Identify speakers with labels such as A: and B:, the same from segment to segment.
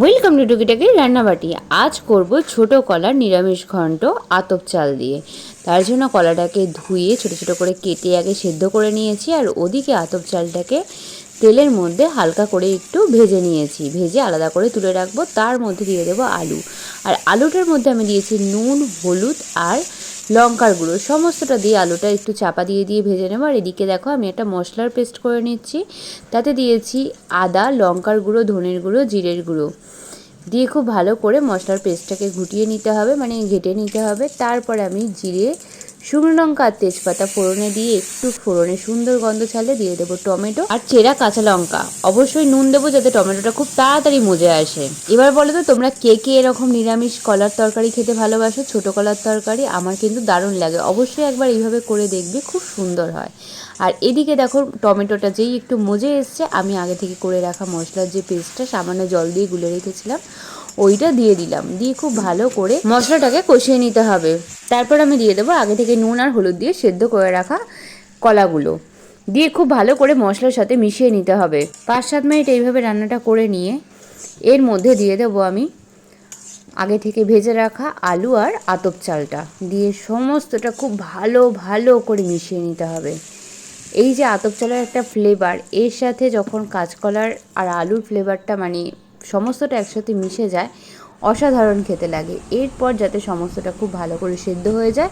A: Welcome to টুকিটাকি রান্নাবাটি। আজ করব ছোট কলার নিরামিষ ঘন্ট আতপ চাল দিয়ে। তার জন্য কলাটাকে ধুয়ে ছোট ছোট করে কেটে আগে সেদ্ধ করে নিয়েছি আর ওদিকে আতপ চালটাকে তেলের মধ্যে হালকা করে একটু ভেজে নিয়েছি। ভেজে আলাদা করে তুলে রাখব। তার মধ্যে দিয়ে দেবো আলু। আর আলুটার মধ্যে আমি দিয়েছি নুন, হলুদ আর লঙ্কার গুঁড়ো, সমস্তটা দিয়ে আলুটা একটু চাপা দিয়ে দিয়ে ভেজে নেব। আর এদিকে দেখো, আমি একটা মশলার পেস্ট করে নিচ্ছি। তাতে দিয়েছি আদা, লঙ্কার গুঁড়ো, ধনের গুঁড়ো, জিরের গুঁড়ো। দিয়ে খুব ভালো করে মশলার পেস্টটাকে ঘুটিয়ে নিতে হবে মানে ঘেটে নিতে হবে। তারপরে আমি জিরে শুকনো লঙ্কা আর তেজপাতা ফোড়নে দিয়ে একটু ফোড়নে সুন্দর গন্ধ ছাড়লে দিয়ে দেবো টমেটো আর চেরা কাঁচা লঙ্কা। অবশ্যই নুন দেবো যাতে টমেটোটা খুব তাড়াতাড়ি মজে আসে। এবার বলো তো, তোমরা কে কে এরকম নিরামিষ কলার তরকারি খেতে ভালোবাসো? ছোট কলার তরকারি আমার কিন্তু দারুণ লাগে। অবশ্যই একবার এইভাবে করে দেখবে, খুব সুন্দর হয়। আর এদিকে দেখো, টমেটোটা যেই একটু মজে এসছে, আমি আগে থেকে করে রাখা মশলার যে পেস্টটা সামান্য জল দিয়ে গুলে রেখেছিলাম। ওইটা দিয়ে দিলাম। দিয়ে খুব ভালো করে মশলাটাকে কষিয়ে নিতে হবে। তারপর আমি দিয়ে দেবো আগে থেকে নুন আর হলুদ দিয়ে সেদ্ধ করে রাখা কলাগুলো। দিয়ে খুব ভালো করে মশলার সাথে মিশিয়ে নিতে হবে। পাঁচ সাত মিনিট এইভাবে রান্নাটা করে নিয়ে এর মধ্যে দিয়ে দেবো আমি আগে থেকে ভেজে রাখা আলু আর আতপ চালটা। দিয়ে সমস্তটা খুব ভালো ভালো করে মিশিয়ে নিতে হবে। এই যে আতপ চালের একটা ফ্লেভার এর সাথে যখন কাঁচকলার আর আলুর ফ্লেভারটা মানে সমস্তটা একসাথে মিশে যায়, অসাধারণ খেতে লাগে। এরপর যাতে সমস্তটা খুব ভালো করে সেদ্ধ হয়ে যায়,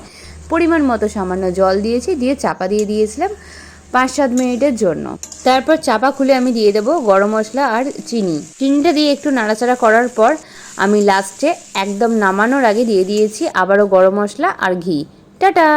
A: পরিমাণ মতো সামান্য জল দিয়েছি, দিয়ে চাপা দিয়ে দিয়েছিলাম পাঁচ সাত মিনিটের জন্য। তারপর চাপা খুলে আমি দিয়ে দেবো গরম মশলা আর চিনি। চিনিটা দিয়ে একটু নাড়াচাড়া করার পর আমি লাস্টে একদম নামানোর আগে দিয়ে দিয়েছি আবারও গরম মশলা আর ঘি। টাটা!